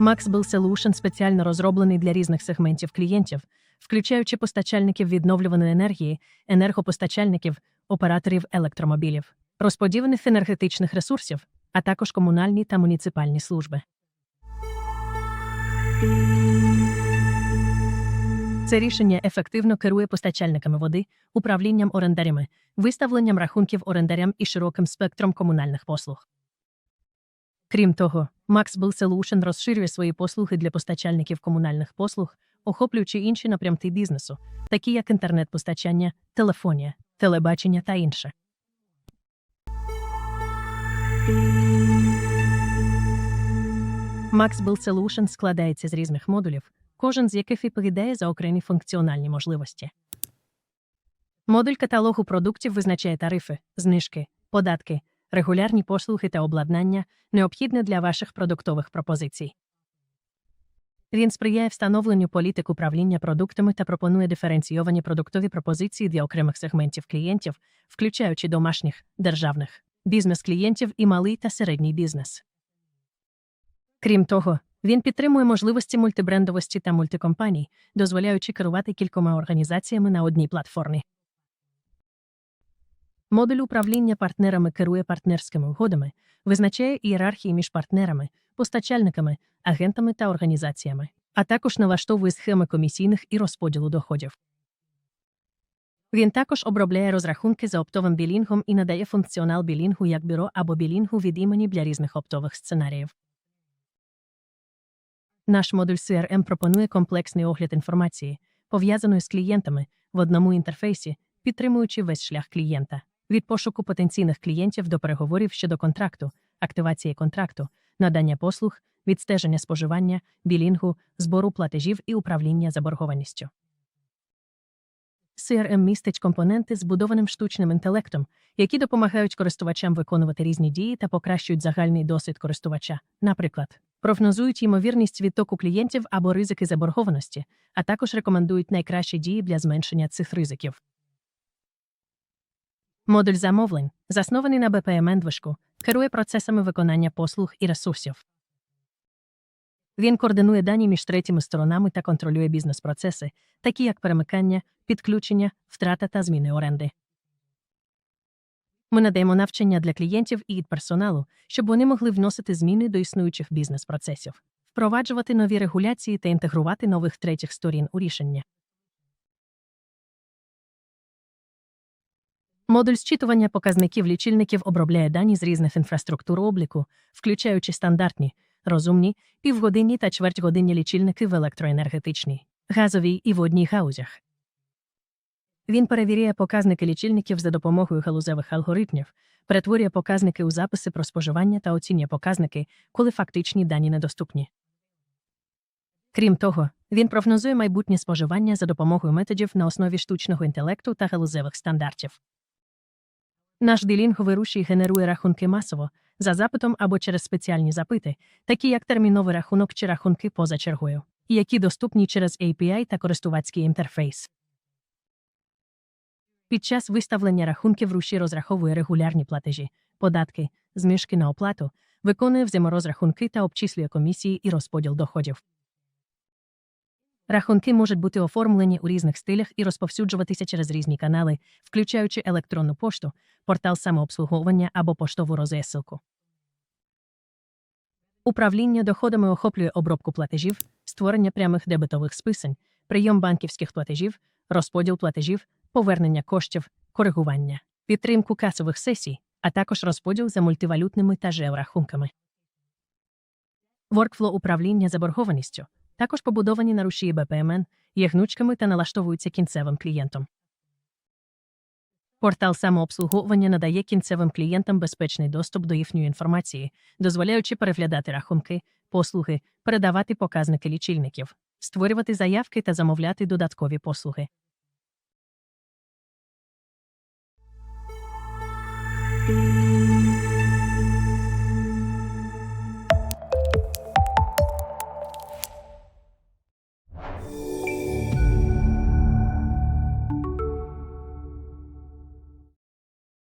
Maxbill Solution спеціально розроблений для різних сегментів клієнтів, включаючи постачальників відновлюваної енергії, енергопостачальників, операторів електромобілів, розподілених енергетичних ресурсів, а також комунальні та муніципальні служби. Це рішення ефективно керує постачальниками води, управлінням орендарями, виставленням рахунків орендарям і широким спектром комунальних послуг. Крім того, Maxbill Solution розширює свої послуги для постачальників комунальних послуг, охоплюючи інші напрямки бізнесу, такі як інтернет-постачання, телефонія, телебачення та інше. Maxbill Solution складається з різних модулів, кожен з яких відповідає за окремі функціональні можливості. Модуль каталогу продуктів визначає тарифи, знижки, податки, регулярні послуги та обладнання, необхідне для ваших продуктових пропозицій. Він сприяє встановленню політик управління продуктами та пропонує диференційовані продуктові пропозиції для окремих сегментів клієнтів, включаючи домашніх, державних, бізнес-клієнтів і малий та середній бізнес. Крім того, він підтримує можливості мультибрендовості та мультикомпаній, дозволяючи керувати кількома організаціями на одній платформі. Модуль управління партнерами керує партнерськими угодами, визначає ієрархії між партнерами, постачальниками, агентами та організаціями, а також налаштовує схеми комісійних і розподілу доходів. Він також обробляє розрахунки за оптовим білінгом і надає функціонал білінгу як бюро або білінгу від імені для різних оптових сценаріїв. Наш модуль CRM пропонує комплексний огляд інформації, пов'язаної з клієнтами в одному інтерфейсі, підтримуючи весь шлях клієнта від пошуку потенційних клієнтів до переговорів щодо контракту, активації контракту, надання послуг, відстеження споживання, білінгу, збору платежів і управління заборгованістю. CRM містить компоненти, збудованим штучним інтелектом, які допомагають користувачам виконувати різні дії та покращують загальний досвід користувача, наприклад, прогнозують ймовірність відтоку клієнтів або ризики заборгованості, а також рекомендують найкращі дії для зменшення цих ризиків. Модуль замовлень, заснований на BPMN-движку, керує процесами виконання послуг і ресурсів. Він координує дані між третіми сторонами та контролює бізнес-процеси, такі як перемикання, підключення, втрата та зміни оренди. Ми надаємо навчання для клієнтів і персоналу, щоб вони могли вносити зміни до існуючих бізнес-процесів, впроваджувати нові регуляції та інтегрувати нових третіх сторін у рішення. Модуль зчитування показників лічильників обробляє дані з різних інфраструктур обліку, включаючи стандартні, розумні, півгодинні та чвертьгодинні лічильники в електроенергетичній, газовій і водній гаузях. Він перевіряє показники лічильників за допомогою галузевих алгоритмів, перетворює показники у записи про споживання та оцінює показники, коли фактичні дані недоступні. Крім того, він прогнозує майбутнє споживання за допомогою методів на основі штучного інтелекту та галузевих стандартів. Наш дилінговий рушій генерує рахунки масово, за запитом або через спеціальні запити, такі як терміновий рахунок чи рахунки поза чергою, які доступні через API та користувацький інтерфейс. Під час виставлення рахунків руші розраховує регулярні платежі, податки, змішки на оплату, виконує взаєморозрахунки та обчислює комісії і розподіл доходів. Рахунки можуть бути оформлені у різних стилях і розповсюджуватися через різні канали, включаючи електронну пошту, портал самообслуговування або поштову розесилку. Управління доходами охоплює обробку платежів, створення прямих дебетових списань, прийом банківських платежів, розподіл платежів, повернення коштів, коригування, підтримку касових сесій, а також розподіл за мультивалютними та жеорахунками. Воркфло управління заборгованістю також побудовані на рушії БПМН, є гнучкими та налаштовуються кінцевим клієнтом. Портал самообслуговування надає кінцевим клієнтам безпечний доступ до їхньої інформації, дозволяючи переглядати рахунки, послуги, передавати показники лічильників, створювати заявки та замовляти додаткові послуги.